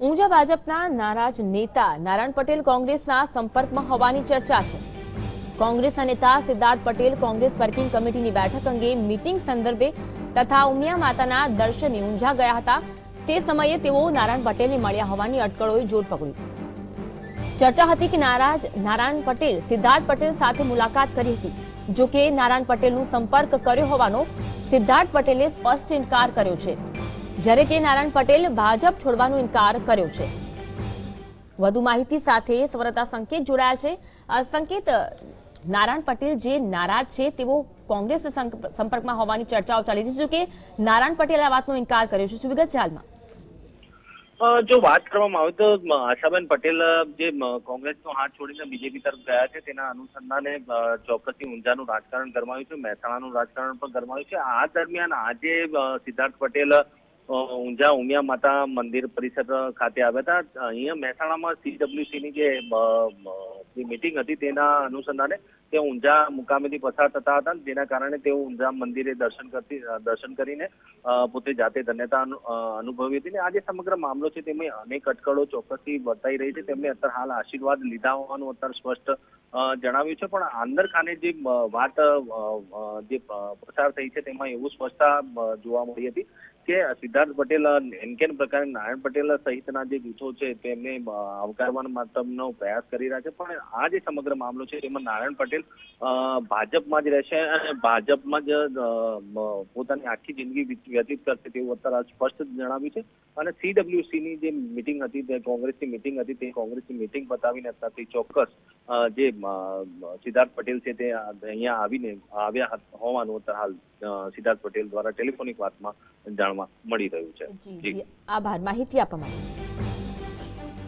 ઊંઝા ભાજપના નારાજ નેતા નારાયણ પટેલ કોંગ્રેસના સંપર્કમાં હોવાની ચર્ચા છે. કોંગ્રેસના નેતા સિદ્ધાર્થ પટેલ કોંગ્રેસ વર્કિંગ કમિટીની બેઠક અંગે મીટિંગ સંદર્ભે તથા ઉમિયા માતાના દર્શને ઊંઝા ગયા હતા. તે સમયે તેઓ નારાયણ પટેલને મળ્યા હોવાની અટકળોએ જોર પકડ્યું. ચર્ચા હતી કે નારાજ નારાયણ પટેલ સિદ્ધાર્થ પટેલ સાથે મુલાકાત કરી હતી. જો કે નારાયણ પટેલનો સંપર્ક કર્યો હોવાનો સિદ્ધાર્થ પટેલે સ્પષ્ટ ઇનકાર કર્યો છે. જ્યારે કે નારાયણ પટેલ ભાજપ છોડવાનો ઇનકાર કર્યો છે. વધુ માહિતી સાથે સવરતા સંકેત જોડાયા છે. સંકેત, નારાયણ પટેલ જે નારાજ છે તેઓ કોંગ્રેસ સંપર્કમાં હોવાની ચર્ચાઓ ચાલી રહી છે. કે નારાયણ પટેલ આ વાતનો ઇનકાર કર્યો છે. શું વિગત હાલમાં જો વાત કરવામાં આવે તો આશાબેન પટેલ જે કોંગ્રેસનો હાથ છોડીને બીજેપી તરફ ગયા છે, તેના અનુસંધાને ચોક્કસથી ઊંઝાનું રાજકારણ ગરમાયું છે. મહેસાણાનું રાજકારણ પણ ગરમાયું છે. આ દરમિયાન આજે સિદ્ધાર્થ પટેલ ઊંઝા ઉમિયા માતા મંદિર પરિસર ખાતે આવ્યા હતા. અહીંયા મહેસાણામાં સીડબ્લ્યુસી ની જે મીટિંગ હતી તેના અનુસંધાને તે ઊંઝા મુકામેથી પસાર થતા હતા જેના કારણે તેઓ ઊંઝા મંદિરે દર્શન કરતી દર્શન કરીને પોતે જાતે ધન્યતા અનુભવી હતી. ને આ જે સમગ્ર મામલો છે તેમાં અનેક અટકળો ચોક્કસથી વર્તાઈ રહી છે. તેમણે અત્યારે હાલ આશીર્વાદ લીધા હોવાનું અત્યારે સ્પષ્ટ જણાવ્યું છે, પણ આંદર ખાને જે વાત જે પ્રસાર થઈ છે, તેમાં એવું સ્પષ્ટતા જોવા મળી હતી કે સિદ્ધાર્થ પટેલ એનકેન પ્રકારે નારાયણ પટેલ સહિતના જે જૂથો છે, તેમને આવકારવાનો માતમનો પ્રયાસ કરી રહ્યા છે, પણ આ જે સમગ્ર મામલો છે, તેમાં નારાયણ પટેલ ભાજપમાં જ રહેશે અને ભાજપમાં જ પોતાની આખી જિંદગી વ્યતીત કરશે તેવું અત્યારે સ્પષ્ટ જણાવ્યું છે અને સીડબ્લ્યુસીની જે મિટિંગ હતી, તે કોંગ્રેસની મિટિંગ હતી, તે કોંગ્રેસની મિટિંગ બતાવીને અત્યારથી ચોક્કસ જે સિદ્ધાર્થ પટેલ છે તે અહીંયા આવીને આવ્યા હોવાનું હાલ સિદ્ધાર્થ પટેલ દ્વારા ટેલિફોનિક વાતમાં જાણવા મળી રહ્યું છે. આભાર. માહિતી આપવા માટે.